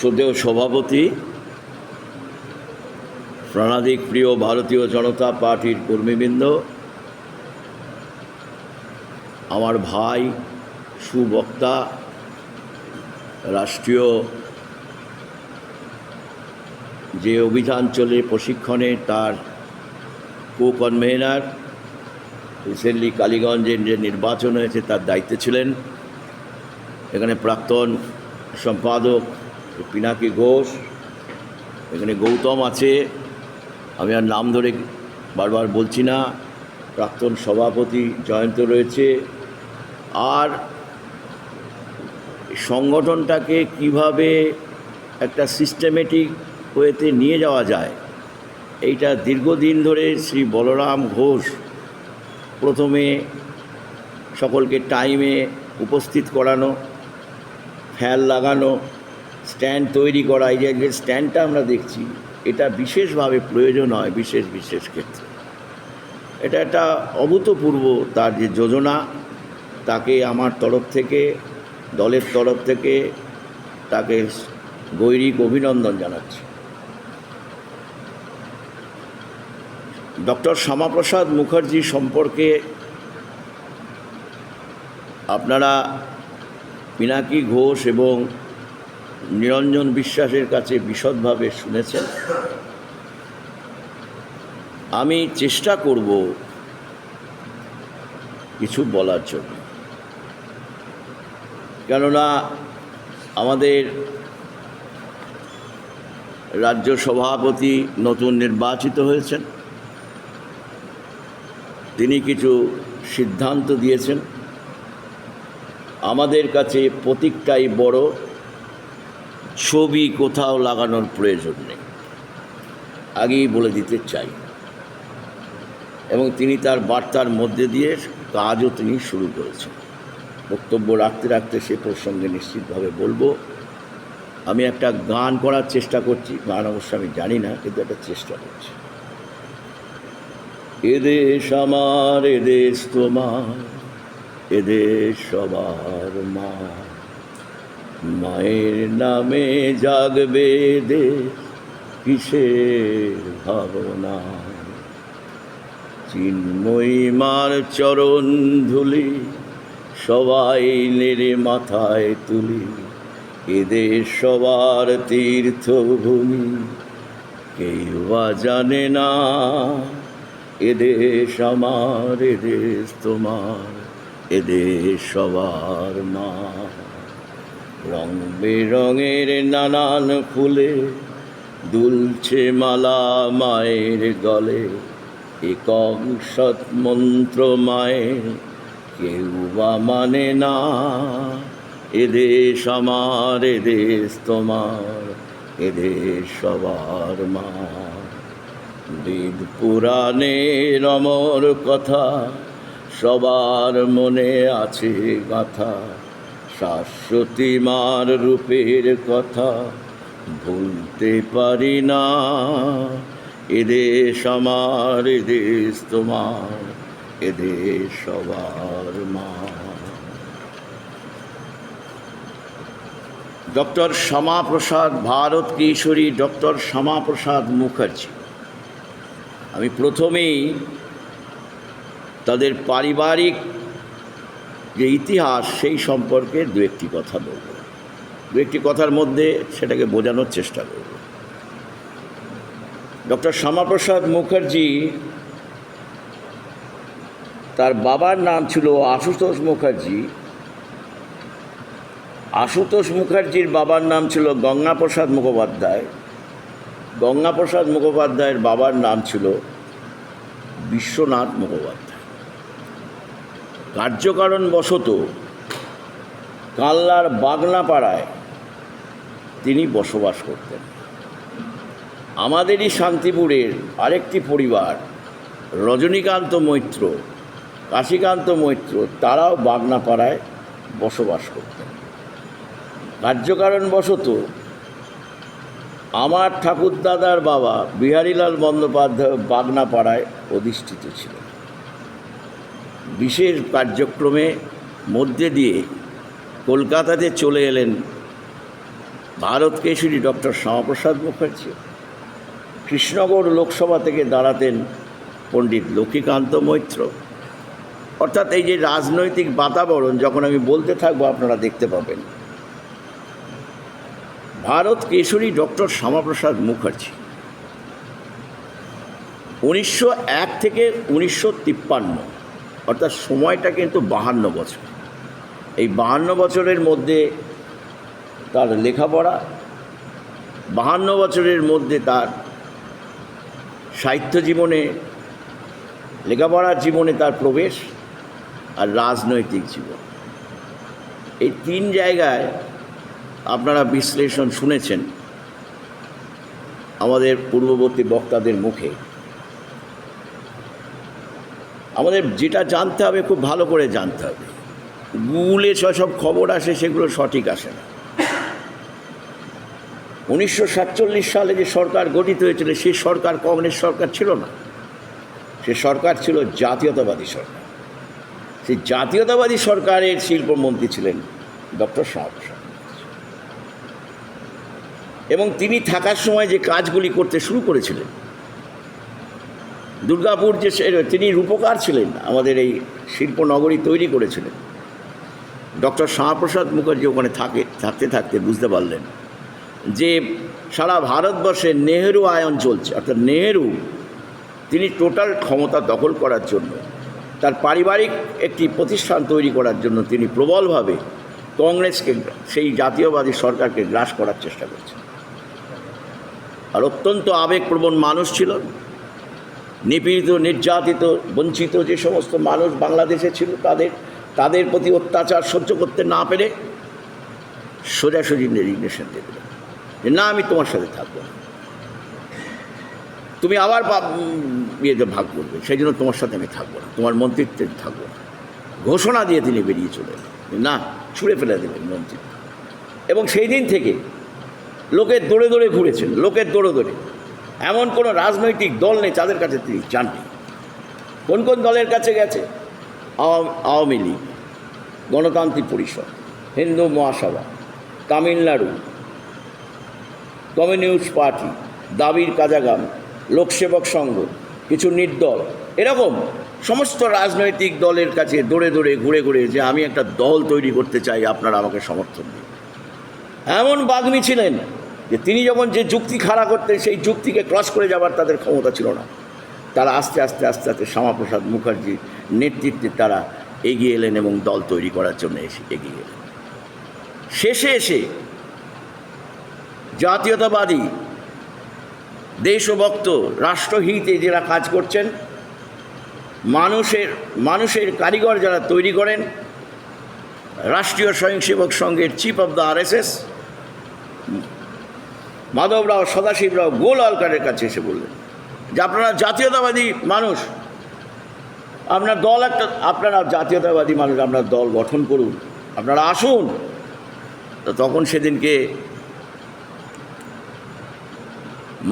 শ্রদ্ধেয় সভাপতি, প্রাণাধিক প্রিয় ভারতীয় জনতা পার্টির কর্মীবৃন্দ, আমার ভাই, সুবক্তা, রাষ্ট্রীয় যে অভিযান চলে প্রশিক্ষণে তার কো কনভেনার রিসেন্টলি কালীগঞ্জের যে নির্বাচন হয়েছে তার দায়িত্বে ছিলেন। এখানে প্রাক্তন সম্পাদক পিনাকি ঘোষ, এখানে গৌতম আছে। আমি আর নাম ধরে বারবার বলছি না, প্রাক্তন সভাপতি জয়ন্ত রয়েছে। আর সংগঠনটাকে কীভাবে একটা সিস্টেমেটিক ওয়েতে নিয়ে যাওয়া যায়, এইটা দীর্ঘদিন ধরে শ্রী বলরাম ঘোষ প্রথমে সকলকে টাইমে উপস্থিত করানো, ফ্যান লাগানো স্ট্যান্ড তৈরি করা, এই যে স্ট্যান্ডটা আমরা দেখছি, এটা বিশেষভাবে প্রয়োজন হয় বিশেষ বিশেষ ক্ষেত্রে। এটা একটা অভূতপূর্ব তার যে যোজনা, তাকে আমার তরফ থেকে, দলের তরফ থেকে তাকে গৈরিক অভিনন্দন জানাচ্ছি। ডক্টর শ্যামাপ্রসাদ মুখার্জি সম্পর্কে আপনারা পিনাকি ঘোষ এবং নিরঞ্জন বিশ্বাসের কাছে বিশদভাবে শুনেছেন। আমি চেষ্টা করব কিছু বলার জন্য। কেননা আমাদের রাজ্য সভাপতি নতুন নির্বাচিত হয়েছেন। তিনি কিছু সিদ্ধান্ত দিয়েছেন। আমাদের কাছে প্রতীকটাই বড়। ছবি কোথাও লাগানোর প্রয়োজন নেই। আগেই বলে দিতে চাই। এবং তিনি তার বার্তার মধ্যে দিয়ে কাজও তিনি শুরু করেছেন। বক্তব্য রাখতে রাখতে সে প্রসঙ্গে নিশ্চিতভাবে বলব, আমি একটা গান করার চেষ্টা করছি। গান অবশ্য আমি জানি না, কিন্তু একটা চেষ্টা করছি। এদেশ আমার এদেশ তোমার এদেশ সবার মা মায়ের নামে জাগবে দেশ, কিসের ভাবনা? চিন্ময়ী মার চরণ ধুলি, সবাই নেড়ে মাথায় তুলি, এদের সবার তীর্থভূমি। কেউ জানে না, এদেশ আমার, এদেশ তোমার, এদেশ সবার মা রং বেরঙের নানান ফুলে দুলছে মালা মায়ের গলে। একক সৎ মন্ত্র মায়ের কেউ বা মানে না। এদেশ আমার এদেশ তোমার এদেশ সবার মা। বেদ পুরাণের অমর কথা, সবার মনে আছে গাথা। শাশ্বতী মার রূপের কথা ভুলতে পারি না। এদেশ আমার এদেশ তোমার এদেশ সবার মা। ডক্টর শ্যামাপ্রসাদ ভারত কিশোরী ডক্টর শ্যামাপ্রসাদ মুখার্জি। আমি প্রথমেই তাদের পারিবারিক যে ইতিহাস সেই সম্পর্কে দু একটি কথা বলব। দু একটি কথার মধ্যে সেটাকে বোঝানোর চেষ্টা করব। ডক্টর শ্যামাপ্রসাদ মুখার্জি তার বাবার নাম ছিল আশুতোষ মুখার্জি। আশুতোষ মুখার্জির বাবার নাম ছিল গঙ্গাপ্রসাদ মুখোপাধ্যায়। গঙ্গাপ্রসাদ মুখোপাধ্যায়ের বাবার নাম ছিল বিশ্বনাথ মুখোপাধ্যায়। কার্যকারণ বশত কাল্লার বাগনাপাড়ায় তিনি বসবাস করতেন। আমাদেরই শান্তিপুরের আরেকটি পরিবার, রজনীকান্ত মৈত্র, কাশীকান্ত মৈত্র, তারাও বাগনাপাড়ায় বসবাস করতেন। কার্যকারণ বশত আমার ঠাকুরদাদার বাবা বিহারীলাল বন্দ্যোপাধ্যায় বাগনাপাড়ায় অধিষ্ঠিত ছিলেন। বিশেষ কার্যক্রমে মধ্যে দিয়ে কলকাতাতে চলে এলেন ভারত কেশরী ডক্টর শ্যামাপ্রসাদ মুখার্জি। কৃষ্ণগড় লোকসভা থেকে দাঁড়াতেন পণ্ডিত লক্ষ্মীকান্ত মৈত্র। অর্থাৎ এই যে রাজনৈতিক বাতাবরণ, যখন আমি বলতে থাকব আপনারা দেখতে পাবেন। ভারত কেশরী ডক্টর শ্যামাপ্রসাদ মুখার্জি উনিশশো এক থেকে উনিশশো তিপ্পান্ন অর্থাৎ সময়টা কিন্তু বাহান্ন বছর। এই বাহান্ন বছরের মধ্যে তার লেখাপড়া, বাহান্ন বছরের মধ্যে তার সাহিত্য জীবনে, লেখাপড়ার জীবনে তার প্রবেশ আর রাজনৈতিক জীবন। এই তিন জায়গায় আপনারা বিশ্লেষণ শুনেছেন আমাদের পূর্ববর্তী বক্তাদের মুখে। আমাদের যেটা জানতে হবে, খুব ভালো করে জানতে হবে। গুগলে সব খবর আসে, সেগুলো সঠিক আসে না। উনিশশো সাতচল্লিশ সালে যে সরকার গঠিত হয়েছিল, সেই সরকার কংগ্রেস সরকার ছিল না। সে সরকার ছিল জাতীয়তাবাদী সরকার। সেই জাতীয়তাবাদী সরকারের শিল্পমন্ত্রী ছিলেন ডক্টর শ্যামাপ্রসাদ এবং তিনি থাকার সময় যে কাজগুলি করতে শুরু করেছিলেন দুর্গাপুর যে তিনি রূপকার ছিলেন, আমাদের এই শিল্পনগরী তৈরি করেছিলেন। ডক্টর শ্যামাপ্রসাদ মুখার্জি ওখানে থাকে থাকতে থাকতে বুঝতে পারলেন যে সারা ভারতবর্ষে নেহেরু আয়ন চলছে। অর্থাৎ নেহেরু, তিনি টোটাল ক্ষমতা দখল করার জন্য, তার পারিবারিক একটি প্রতিষ্ঠান তৈরি করার জন্য তিনি প্রবলভাবে কংগ্রেসকে, সেই জাতীয়বাদী সরকারকে গ্রাস করার চেষ্টা করছেন। আর অত্যন্ত আবেগপ্রবণ মানুষ ছিল নিপীড়িত, নির্যাতিত, বঞ্চিত যে সমস্ত মানুষ বাংলাদেশে ছিল, তাদের তাদের প্রতি অত্যাচার সহ্য করতে না পেরে সোজাসুজি রেজিগনেশন দিলেন। যে না, আমি তোমার সাথে থাকব তুমি আবার ইয়েতে ভাগ করবে। সেই জন্য তোমার সাথে আমি থাকব না। তোমার মন্ত্রিত্বে থাকব না। ঘোষণা দিয়ে তিনি বেরিয়ে চলে না, ছুঁড়ে ফেলে দেবেন মন্ত্রিত্ব। এবং সেই দিন থেকে লোকের দৌড়ে দৌড়ে ঘুরেছেন। লোকের দৌড়ে দৌড়ে এমন কোনো রাজনৈতিক দল নেই তাদের কাছে তিনি যাননি। কোন কোন দলের কাছে গেছে? আওয়ামী লীগ, গণতান্ত্রিক পরিষদ, হিন্দু মহাসভা, তামিলনাড়ু, কমিউনিস্ট পার্টি, দাবির কাজাগাম লোকসেবক সংঘ, কিছু নির্দল, এরকম সমস্ত রাজনৈতিক দলের কাছে দৌড়ে দৌড়ে ঘুরে ঘুরে যে আমি একটা দল তৈরি করতে চাই, আপনারা আমাকে সমর্থন দিন। এমন বাগ্মী ছিলেন যে তিনি যখন যে যুক্তি খাড়া করতেন, সেই যুক্তিকে ক্রস করে যাবার তাদের ক্ষমতা ছিল না। তারা আস্তে আস্তে আস্তে আস্তে শ্যামাপ্রসাদ মুখার্জির নেতৃত্বে তারা এগিয়ে এলেন এবং দল তৈরি করার জন্য এসে এগিয়ে এলেন। শেষে এসে জাতীয়তাবাদী দেশভক্ত রাষ্ট্রহিতে যারা কাজ করছেন, মানুষের মানুষের কারিগর যারা তৈরি করেন, রাষ্ট্রীয় স্বয়ংসেবক সংঘের chief of the RSS Madhavrao, Sadashivrao গোল অলকারের কাছে এসে বললেন, যে আপনারা জাতীয়তাবাদী মানুষ, আপনার দল একটা, আপনারা জাতীয়তাবাদী মানুষ, আপনার দল গঠন করুন, আপনারা আসুন। তো তখন সেদিনকে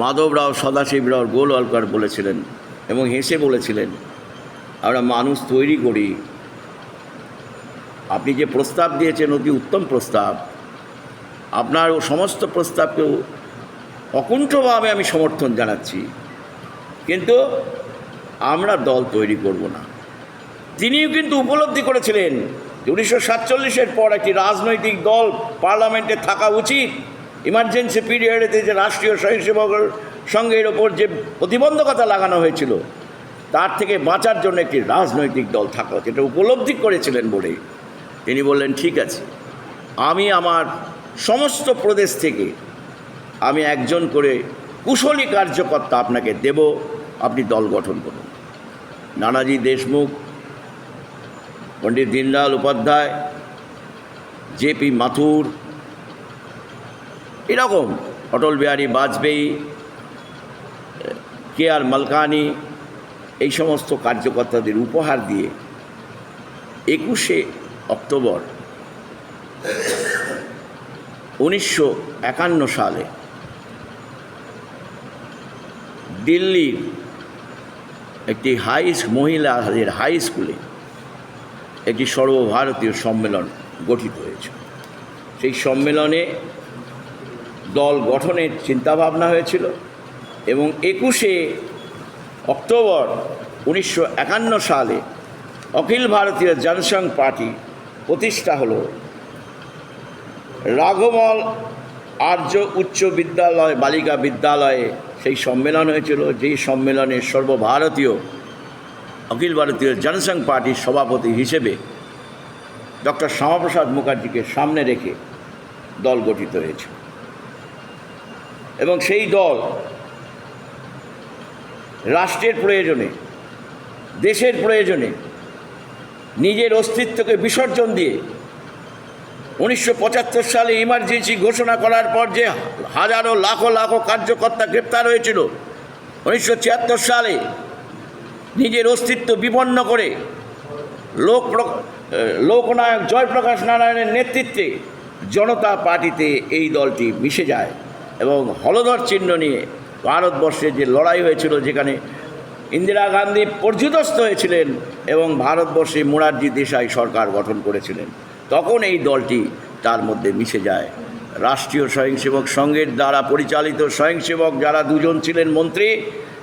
মাধবরাও, সদাশিবরাও গোল অলকার বলেছিলেন এবং হেসে বলেছিলেন, আমরা মানুষ তৈরি করি। আপনি যে প্রস্তাব দিয়েছেন, অতি উত্তম প্রস্তাব। আপনার সমস্ত প্রস্তাবকেও অকুণ্ঠভাবে আমি সমর্থন জানাচ্ছি, কিন্তু আমরা দল তৈরি করব না। তিনিও কিন্তু উপলব্ধি করেছিলেন, উনিশশো সাতচল্লিশের পর একটি রাজনৈতিক দল পার্লামেন্টে থাকা উচিত। ইমার্জেন্সি পিরিয়ডেতে যে রাষ্ট্রীয় স্বয়ংসেবকের সঙ্গের ওপর যে প্রতিবন্ধকতা লাগানো হয়েছিল, তার থেকে বাঁচার জন্য একটি রাজনৈতিক দল থাকা উচিত। এটা উপলব্ধি করেছিলেন বলে তিনি বললেন, ঠিক আছে, আমি আমার সমস্ত প্রদেশ থেকে আমি একজন করে কুশলী কার্যকর্তা আপনাকে দেব, আপনি দল গঠন করুন। নানাজি দেশমুখ, পণ্ডিত দীনদয়াল উপাধ্যায় জেপি মাথুর, এরকম অটল বিহারী বাজপেয়ী, কে আর মালকানি, এই সমস্ত কার্যকর্তাদের উপহার দিয়ে একুশে অক্টোবর উনিশশো একান্ন সালে দিল্লির একটি হাই মহিলাদের হাই স্কুলে একটি সর্বভারতীয় সম্মেলন গঠিত হয়েছে। সেই সম্মেলনে দল গঠনের চিন্তাভাবনা হয়েছিল এবং একুশে অক্টোবর উনিশশো একান্ন সালে অখিল ভারতীয় জনসংঘ পার্টি প্রতিষ্ঠা হলো। রাঘমল আর্য উচ্চ বিদ্যালয়, বালিকা বিদ্যালয়ে সেই সম্মেলন হয়েছিল, যেই সম্মেলনে সর্বভারতীয়, অখিল ভারতীয় জনসংঘ পার্টির সভাপতি হিসেবে ডক্টর শ্যামাপ্রসাদ মুখার্জিকে সামনে রেখে দল গঠিত হয়েছে। এবং সেই দল রাষ্ট্রের প্রয়োজনে, দেশের প্রয়োজনে নিজের অস্তিত্বকে বিসর্জন দিয়ে উনিশশো পঁচাত্তর সালে ইমার্জেন্সি ঘোষণা করার পর যে হাজারো, লাখো লাখো কার্যকর্তা গ্রেপ্তার হয়েছিল, উনিশশো ছিয়াত্তর সালে নিজের অস্তিত্ব বিপন্ন করে লোক লোকনায়ক জয়প্রকাশ নারায়ণের নেতৃত্বে জনতা পার্টিতে এই দলটি মিশে যায় এবং হলধর চিহ্ন নিয়ে ভারতবর্ষে যে লড়াই হয়েছিল যেখানে ইন্দিরা গান্ধী পর্যুদস্ত হয়েছিলেন এবং ভারতবর্ষে মোরারজি দেশাই সরকার গঠন করেছিলেন। তখন এই দলটি তার মধ্যে মিশে যায়। রাষ্ট্রীয় স্বয়ংসেবক সংঘের দ্বারা পরিচালিত স্বয়ংসেবক যারা দুজন ছিলেন মন্ত্রী,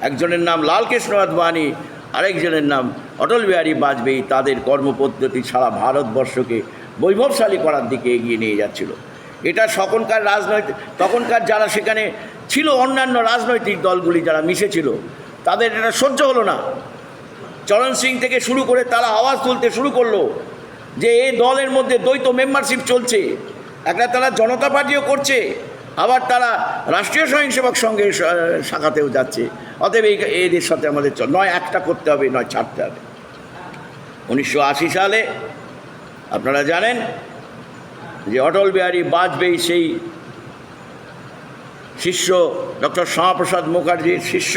একজনের নাম লালকৃষ্ণ আদবানি আরেকজনের নাম অটল বিহারী বাজপেয়ী, তাদের কর্মপদ্ধতি সারা ভারতবর্ষকে বৈভবশালী করার দিকে এগিয়ে নিয়ে যাচ্ছিল। এটা সকলকার রাজনৈতিক, তখনকার যারা সেখানে ছিল, অন্যান্য রাজনৈতিক দলগুলি যারা মিশেছিল, তাদের এটা সহ্য হলো না। চরণ সিং থেকে শুরু করে তারা আওয়াজ তুলতে শুরু করল। যে এই দলের মধ্যে দ্বৈত মেম্বারশিপ চলছে। একটা তারা জনতা পার্টিও করছে, আবার তারা রাষ্ট্রীয় স্বয়ংসেবক সঙ্গে শাখাতেও যাচ্ছে। অতএব এই এদের সাথে আমাদের নয় একটা করতে হবে, নয় ছাড়তে হবে। উনিশশো আশি সালে, আপনারা জানেন যে অটল বিহারী বাজপেয়ী সেই শিষ্য ডক্টর শ্যামাপ্রসাদ মুখার্জির শিষ্য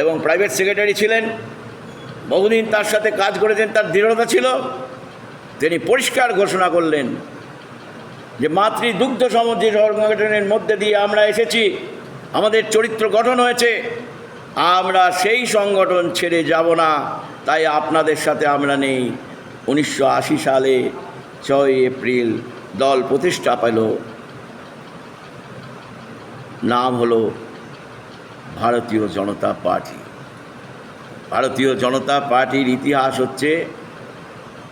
এবং প্রাইভেট সেক্রেটারি ছিলেন। বহুদিন তার সাথে কাজ করেছেন, তার দৃঢ়তা ছিল। তিনি পরিষ্কার ঘোষণা করলেন যে মাতৃ দুগ্ধ সমুদ্রী সংগঠনের মধ্যে দিয়ে আমরা এসেছি, আমাদের চরিত্র গঠন হয়েছে, আমরা সেই সংগঠন ছেড়ে যাব না, তাই আপনাদের সাথে আমরা নেই। উনিশশো আশি সালে ছয় এপ্রিল দল প্রতিষ্ঠা পেল। নাম হলো ভারতীয় জনতা পার্টি। ভারতীয় জনতা পার্টির ইতিহাস হচ্ছে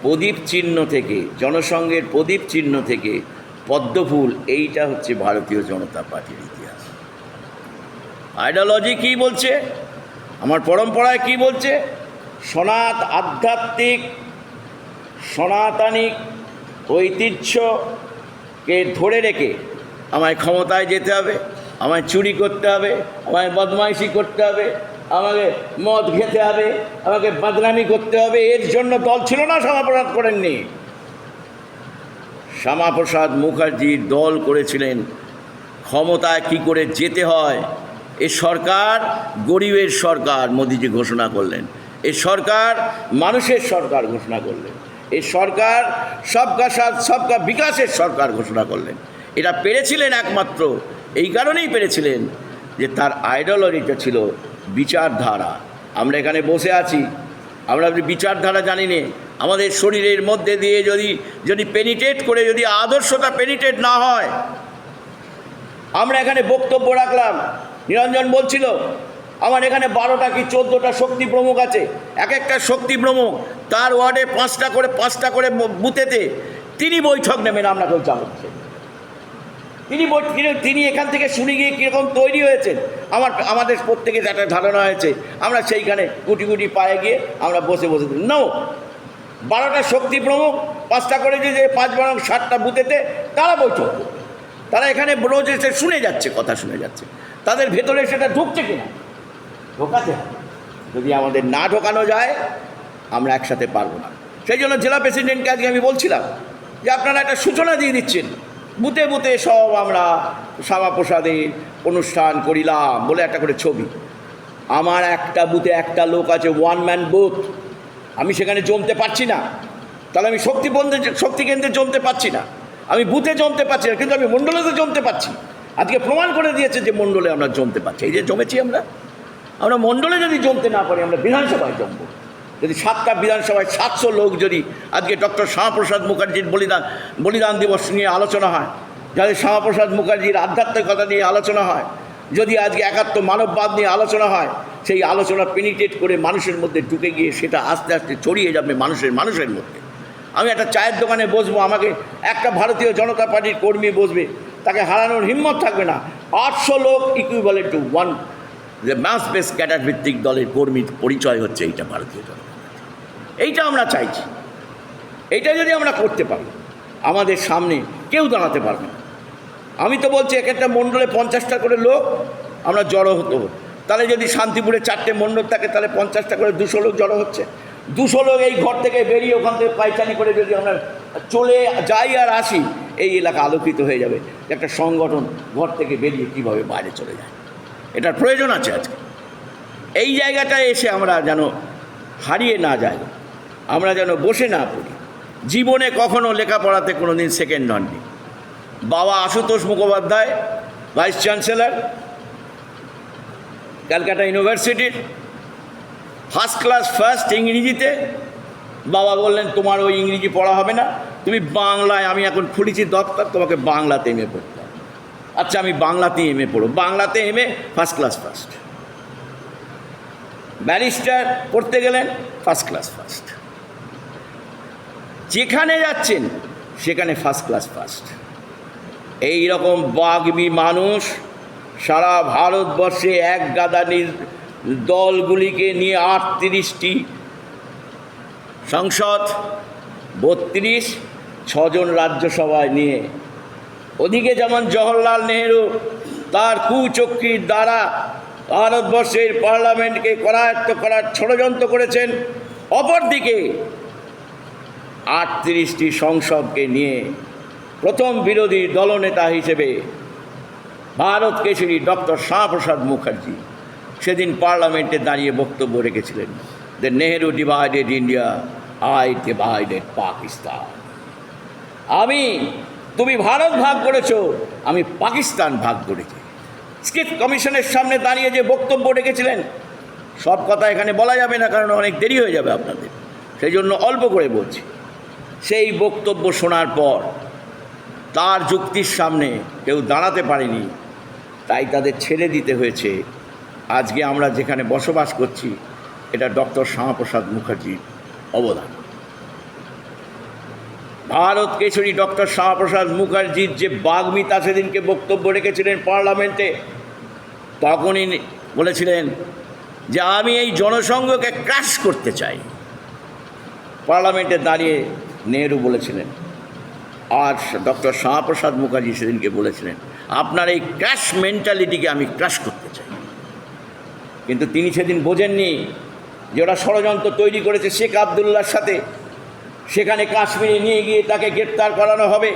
প্রদীপ চিহ্ন থেকে, জনসংঘের প্রদীপ চিহ্ন থেকে পদ্মফুল, এইটা হচ্ছে ভারতীয় জনতা পার্টির ইতিহাস। আইডিওলজি কী বলছে? আমার পরম্পরায় কী বলছে? সনাত আধ্যাত্মিক, সনাতনিক ঐতিহ্যকে ধরে রেখে আমায় ক্ষমতায় যেতে হবে, আমায় চুরি করতে হবে, আমায় বদমাইশি করতে হবে আমাকে মদ খেতে হবে, আমাকে বদনামি করতে হবে, এর জন্য দল ছিল না সমাপ্রসাদ করেননি। শ্যামাপ্রসাদ মুখার্জি দল করেছিলেন। ক্ষমতায় কি করে যেতে হয়? এ সরকার গরিবের সরকার, মোদিজি ঘোষণা করলেন। এ সরকার মানুষের সরকার ঘোষণা করলেন। এ সরকার সবকা সাথ, সবকা বিকাশের সরকার ঘোষণা করলেন। এটা পেরেছিলেন একমাত্র, এই কারণেই পেরেছিলেন যে তার আইডলরিটা ছিল বিচারধারা। আমরা এখানে বসে আছি। আমরা বিচারধারা জানি নে, আমাদের শরীরের মধ্যে দিয়ে যদি যদি পেনিটেট করে, যদি আদর্শতা পেনিটেট না হয়, আমরা এখানে বক্তব্য রাখলাম। নিরঞ্জন বলছিল, আমার এখানে বারোটা কি চোদ্দোটা শক্তি প্রমুখ আছে? এক একটা শক্তি প্রমুখ, তার ওয়ার্ডে পাঁচটা করে পাঁচটা করে বুথেতে তিনি বৈঠক নেবেন, আমরা কেউ যাব না। তিনি তিনি- এখান থেকে শুনে গিয়ে কীরকম তৈরি হয়েছেন? আমার আমাদের প্রত্যেকের একটা ধারণা হয়েছে। আমরা সেইখানে গুটি গুটি পায়ে গিয়ে আমরা বসে বসে নো বারোটা শক্তি প্রমুখ, পাঁচটা করে যে পাঁচ বারো ষাটটা বুথেতে, তারা বৈঠক তারা এখানে রোজ এসে শুনে যাচ্ছে, কথা শুনে যাচ্ছে। তাদের ভেতরে সেটা ঢুকছে কিনা? ঢোকাতে যদি আমাদের না ঢোকানো যায়, আমরা একসাথে পারব না। সেই জন্য জেলা প্রেসিডেন্টকে আজকে আমি বলছিলাম যে আপনারা একটা সূচনা দিয়ে দিচ্ছেন। বুথে বুথে সব আমরা শ্যামাপ্রসাদের অনুষ্ঠান করিলাম বলে একটা করে ছবি। আমার একটা বুথে একটা লোক আছে ওয়ান ম্যান বুথ আমি সেখানে জমতে পারছি না। তাহলে আমি শক্তি শক্তি কেন্দ্রে জমতে পারছি না। আমি বুথে জমতে পারছি না, কিন্তু আমি মণ্ডলেতে জমতে পারছি। আজকে প্রমাণ করে দিয়েছে যে মণ্ডলে আমরা জমতে পারছি। এই যে জমেছি আমরা। আমরা মণ্ডলে যদি জমতে না পারি, আমরা বিধানসভায় জমবো। যদি সাতটা বিধানসভায় সাতশো লোক যদি আজকে ডক্টর শ্যামাপ্রসাদ মুখার্জির বলিদান বলিদান দিবস নিয়ে আলোচনা হয় যাদের শ্যামাপ্রসাদ মুখার্জির আধ্যাত্মিকতা নিয়ে আলোচনা হয়, যদি আজকে একাত্ম মানববাদ নিয়ে আলোচনা হয়, সেই আলোচনা পেনিটেট করে মানুষের মধ্যে ঢুকে গিয়ে সেটা আস্তে আস্তে ছড়িয়ে যাবে মানুষের মানুষের মধ্যে। আমি একটা চায়ের দোকানে বসবো, আমাকে একটা ভারতীয় জনতা পার্টির কর্মী বসবে, তাকে হারানোর হিম্মত থাকবে না। আটশো লোক ইকুইভ্যালেন্ট টু ওয়ান যে ম্যাস বেস ক্যাডার ভিত্তিক দলের কর্মীর পরিচয় হচ্ছে এইটা ভারতীয় জনতা। এইটা আমরা চাইছি। এইটা যদি আমরা করতে পারি, আমাদের সামনে কেউ দাঁড়াতে পারবে না। আমি তো বলছি, এক একটা মণ্ডলে পঞ্চাশটা করে লোক, আমরা জড়ো হতো তাহলে যদি শান্তিপুরে চারটে মণ্ডল থাকে, তাহলে পঞ্চাশটা করে দুশো লোক জড়ো হচ্ছে। দুশো লোক এই ঘর থেকে বেরিয়ে ওখান থেকে পাইচানি করে যদি আমরা চলে যাই আর আসি, এই এলাকা আলোকিত হয়ে যাবে। একটা সংগঠন ঘর থেকে বেরিয়ে কীভাবে বাইরে চলে যায়? এটার প্রয়োজন আছে আজকে। এই জায়গাটায় এসে আমরা যেন হারিয়ে না যাই। আমরা যেন বসে না পড়ি। জীবনে কখনো লেখাপড়াতে কোনো দিন সেকেন্ড হননি। বাবা Ashutosh Mukhopadhyay vice chancellor Calcutta ইউনিভার্সিটির ফার্স্ট ক্লাস ফার্স্ট ইংরেজিতে। বাবা বললেন, তোমার ওই ইংরেজি পড়া হবে না। তুমি বাংলায়, আমি এখন খুলেছি দপ্তর, তোমাকে বাংলাতে এমএ পড়তে আচ্ছা আমি বাংলাতে এমএ পড়ো বাংলাতে MA first class first barrister পড়তে গেলেন ফার্স্ট ক্লাস ফার্স্ট যেখানে যাচ্ছেন, সেখানে ফার্স্ট ক্লাস ফার্স্ট এই রকম বাগবি মানুষ সারা ভারতবর্ষে এক গাদা নির- দলগুলিকে নিয়ে আটত্রিশটি সংসদ, বত্রিশ ছজন রাজ্যসভায় নিয়ে। ওদিকে যেমন জওহরলাল নেহেরু তার কুচক্রির দ্বারা ভারতবর্ষের পার্লামেন্টকে করায়ত্ত করার ষড়যন্ত্র করেছেন, অপরদিকে আটত্রিশটি সংসদকে নিয়ে প্রথম বিরোধী দলনেতা হিসেবে ভারত কেশরী ডক্টর শ্যামাপ্রসাদ মুখার্জি সেদিন পার্লামেন্টে দাঁড়িয়ে বক্তব্য রেখেছিলেন the Nehru divided India, I divided Pakistan. আমি, তুমি ভারত ভাগ করেছ, আমি পাকিস্তান ভাগ করেছি। স্কিট কমিশনের সামনে দাঁড়িয়ে যে বক্তব্য রেখেছিলেন, সব কথা এখানে বলা যাবে না, কারণ অনেক দেরি হয়ে যাবে আপনাদের। সেই জন্য অল্প করে বলছি। সেই বক্তব্য শোনার পর তার যুক্তির সামনে কেউ দাঁড়াতে পারেনি। তাই তাদের ছেড়ে দিতে হয়েছে। আজকে আমরা যেখানে বসবাস করছি, এটা ডক্টর শ্যামাপ্রসাদ মুখার্জির অবদান। ভারত কেশরী ডক্টর শ্যামাপ্রসাদ মুখার্জির যে বাগ্মিতা সেদিনকে বক্তব্য রেখেছিলেন পার্লামেন্টে। তখনই বলেছিলেন যে, আমি এই জনসংঘকে ক্রাশ করতে চাই। পার্লামেন্টে দাঁড়িয়ে নেহরু বলেছিলেন। আর ডক্টর শ্যামাপ্রসাদ মুখার্জি সেদিনকে বলেছিলেন, আপনার এই ক্র্যাশ মেন্টালিটিকে আমি ক্র্যাশ করতে চাই। কিন্তু তিনি সেদিন বোঝেননি যে ওরা ষড়যন্ত্র তৈরি করেছে শেখ আবদুল্লার সাথে। সেখানে কাশ্মীরে নিয়ে গিয়ে তাকে গ্রেপ্তার করানো হবে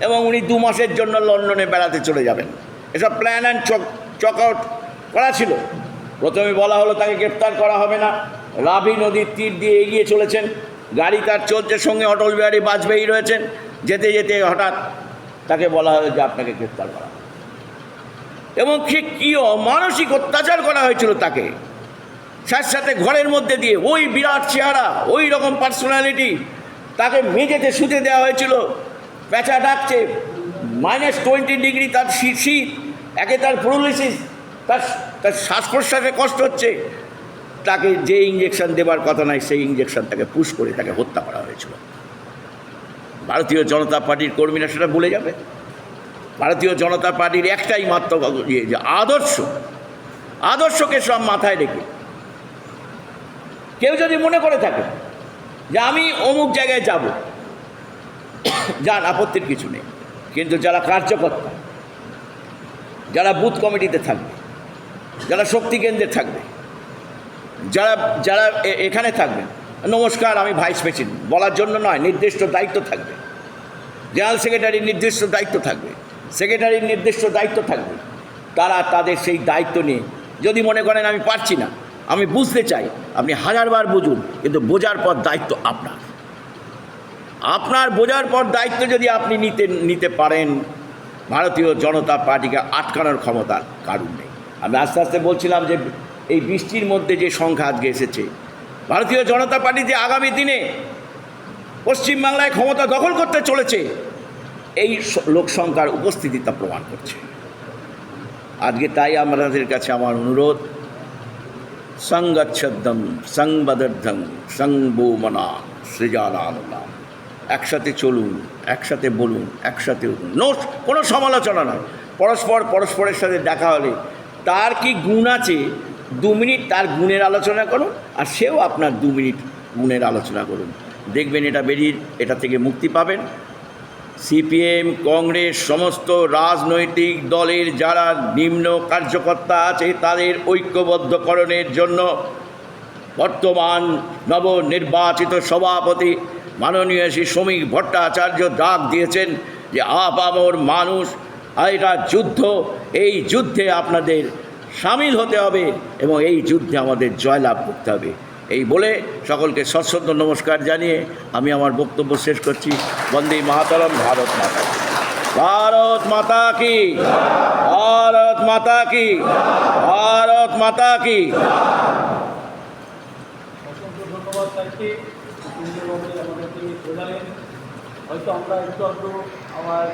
এবং উনি দু মাসের জন্য লন্ডনে বেড়াতে চলে যাবেন। এসব plan and chalk chalk out করা ছিল। প্রথমে বলা হলো তাকে গ্রেপ্তার করা হবে না। রাভি নদীর তীর দিয়ে এগিয়ে চলেছেন। গাড়ি তার চলছে সঙ্গে, অটল বিহারী বাজপেয়ী রয়েছেন। যেতে যেতে হঠাৎ তাকে বলা যে আপনাকে গ্রেপ্তার করা এবং সে কী অমানসিক অত্যাচার করা হয়েছিল তাকে, সাথে সাথে ঘরের মধ্যে দিয়ে ওই বিরাট চেহারা, ওই রকম পার্সোনালিটি তাকে মেঝেতে শুতে দেওয়া হয়েছিল। প্যাঁচা ডাকছে মাইনাস টোয়েন্টি ডিগ্রি তার শীত, একে তার প্রোলিসিস তার তার শ্বাস প্রশ্বাসে কষ্ট হচ্ছে। তাকে যে ইঞ্জেকশন দেবার কথা নয় সেই ইঞ্জেকশন তাকে পুশ করে তাকে হত্যা করা হয়েছিল। ভারতীয় জনতা পার্টির কর্মীরা সেটা ভুলে যাবে। ভারতীয় জনতা পার্টির একটাই মাত্র ইয়ে যে আদর্শ, আদর্শকে সব মাথায় রেখে। কেউ যদি মনে করে থাকে যে আমি অমুক জায়গায় যাব, যার আপত্তির কিছু নেই। কিন্তু যারা কার্যকর্তা, যারা বুথ কমিটিতে থাকবে, যারা শক্তি কেন্দ্রে থাকবে যারা যারা এখানে থাকবেন নমস্কার, আমি ভাইস প্রেসিডেন্ট। বলার জন্য নয়, নির্দিষ্ট দায়িত্ব থাকবে। জেনারেল সেক্রেটারির নির্দিষ্ট দায়িত্ব থাকবে। সেক্রেটারির নির্দিষ্ট দায়িত্ব থাকবে। তারা তাদের সেই দায়িত্ব নিয়ে, যদি মনে করেন আমি পারছি না, আমি বুঝতে চাই, আপনি হাজারবার বুঝুন, কিন্তু বোঝার পর দায়িত্ব আপনার। আপনার বোঝার পর দায়িত্ব যদি আপনি নিতে নিতে পারেন, ভারতীয় জনতা পার্টিকে আটকানোর ক্ষমতা কারণ নেই। আমি আস্তে আস্তে বলছিলাম যে এই বৃষ্টির মধ্যে যে সংখ্যা আজকে এসেছে। ভারতীয় জনতা পার্টি যে আগামী দিনে পশ্চিমবাংলায় ক্ষমতা দখল করতে চলেছে, এই স- লোক সংখ্যার উপস্থিতি তা প্রমাণ করছে। আজকে তাই আমাদের কাছে আমার অনুরোধ সঙ্গচ্ছদ্দম সংবদর্ধম, সংবোমনা সৃজানাননা একসাথে চলুন, একসাথে বলুন, একসাথে উঠুন। নো, কোনো সমালোচনা নয়। পরস্পর পরস্পরের সাথে দেখা হলে তার কি গুণ আছে দু মিনিট তার গুণের আলোচনা করুন আর সেও আপনার দু মিনিট গুণের আলোচনা করুন। দেখবেন এটা বেরিয়ে, এটা থেকে মুক্তি পাবেন। সিপিএম, কংগ্রেস, সমস্ত রাজনৈতিক দলের যারা নিম্ন কার্যকর্তা আছে, তাদের ঐক্যবদ্ধকরণের জন্য বর্তমান নবনির্বাচিত সভাপতি মাননীয় শ্রী শ্রমিক ভট্টাচার্য ডাক দিয়েছেন যে আপামর মানুষ, আর এটা যুদ্ধ, এই যুদ্ধে আপনাদের সামিল হতে হবে এবং এই যুদ্ধে আমাদের জয়লাভ করতে হবে। এই বলে সকলকে সশ্রদ্ধ নমস্কার জানিয়ে আমি আমার বক্তব্য শেষ করছি। বন্দে মাতারম, ভারত মাতা ভারত মাতা কি ভারত মাতা কি ভারত মাতা কি হয়তো আমরা একটু আমার